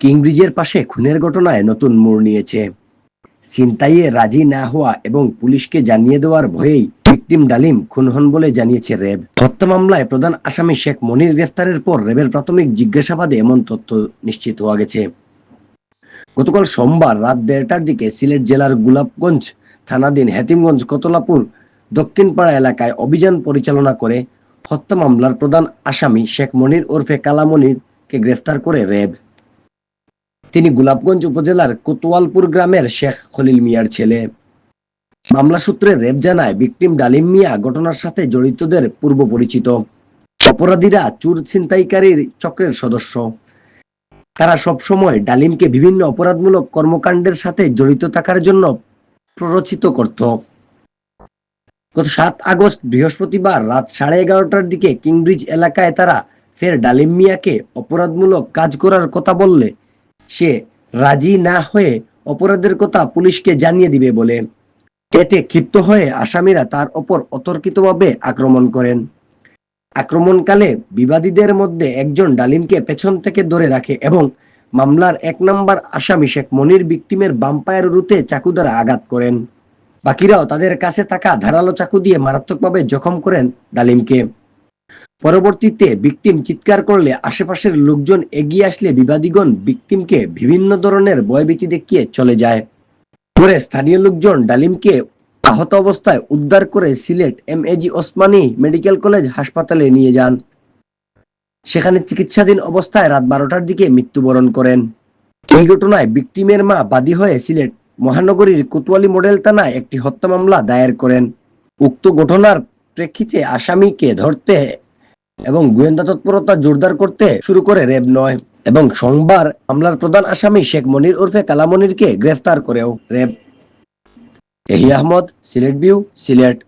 কিংব্রিজের পাশে খুনের ঘটনায় নতুন মোড় নিয়েছে। ছিনতাইয়ে রাজি না হওয়া এবং পুলিশকে জানিয়ে দেওয়ার ভয়েই ভিকটিম ডালিম খুন হন বলে জানিয়েছে র্যাব হত্যা মামলায় প্রধান আসামি শেখ মনির গ্রেফতারের পর র্যাবের প্রাথমিক জিজ্ঞাসাবাদে এমন তথ্য নিশ্চিত হওয়া গেছে। গতকাল সোমবার রাত দেড়টার দিকে সিলেট জেলার গোলাপগঞ্জ থানাধীন হেতিমগঞ্জ কতলাপুর দক্ষিণপাড়া এলাকায় অভিযান পরিচালনা করে হত্যা মামলার প্রধান আসামি শেখ মনির ওরফে কালা মনিরকে গ্রেফতার করে র্যাব তিনি গোলাপগঞ্জ উপজেলার কোতোয়ালপুর গ্রামের শেখ খলিল মিয়ার ছেলে। মামলা সূত্রে রেব জানায় ভিকটিম ডালিম মিয়া ঘটনার সাথে জড়িতদের পূর্ব পরিচিত। অপরাধীরা চুর ছিনতাইকারীর চক্রের সদস্য। তারা সবসময় ডালিমকে বিভিন্ন অপরাধমূলক কর্মকাণ্ডের সাথে জড়িত থাকার জন্য প্ররোচিত করত। গত সাত আগস্ট বৃহস্পতিবার রাত সাড়ে এগারোটার দিকে কিংব্রিজ এলাকায় তারা ফের ডালিম মিয়াকে অপরাধমূলক কাজ করার কথা বললে সে রাজি না হয়ে অপরাধের কথা পুলিশকে জানিয়ে দিবে বলে। এতে ক্ষিপ্ত হয়ে আসামিরা তার ওপর অতর্কিতভাবে আক্রমণ করেন। আক্রমণকালে বিবাদীদের মধ্যে একজন ডালিমকে পেছন থেকে ধরে রাখে এবং মামলার এক নম্বর আসামি শেখ মনির বিক্টিমের বাম পায়ের রুতে চাকু দ্বারা আঘাত করেন। বাকিরাও তাদের কাছে থাকা ধারালো চাকু দিয়ে মারাত্মকভাবে জখম করেন ডালিমকে। পরবর্তীতে বিক্টিম চিৎকার করলে আশেপাশের লোকজন এগিয়ে আসলে বিবাদীগণ বিক্টিমকে বিভিন্ন ধরনের ভয়ভীতি দেখিয়ে চলে যায়। পরে স্থানীয় লোকজন ডালিমকে আহত অবস্থায় উদ্ধার করে Sylhet M A G Osmani medical college হাসপাতালে নিয়ে যান। সেখানে চিকিৎসাধীন অবস্থায় রাত বারোটার দিকে মৃত্যুবরণ করেন। এই ঘটনায় বিক্টিমের মা বাদী হয়ে সিলেট মহানগরীর কোতোয়ালি মডেল থানায় একটি হত্যা মামলা দায়ের করেন। উক্ত ঘটনার প্রেক্ষিতে আসামিকে ধরতে এবং গোয়েন্দা তৎপরতা জোরদার করতে শুরু করে র্যাব নয় এবং সোমবার হামলার প্রধান আসামি শেখ মনির ওরফে কালামনিরকে গ্রেফতার করেও র্যাব এহি আহমদ, সিলেট বিউ সিলেট।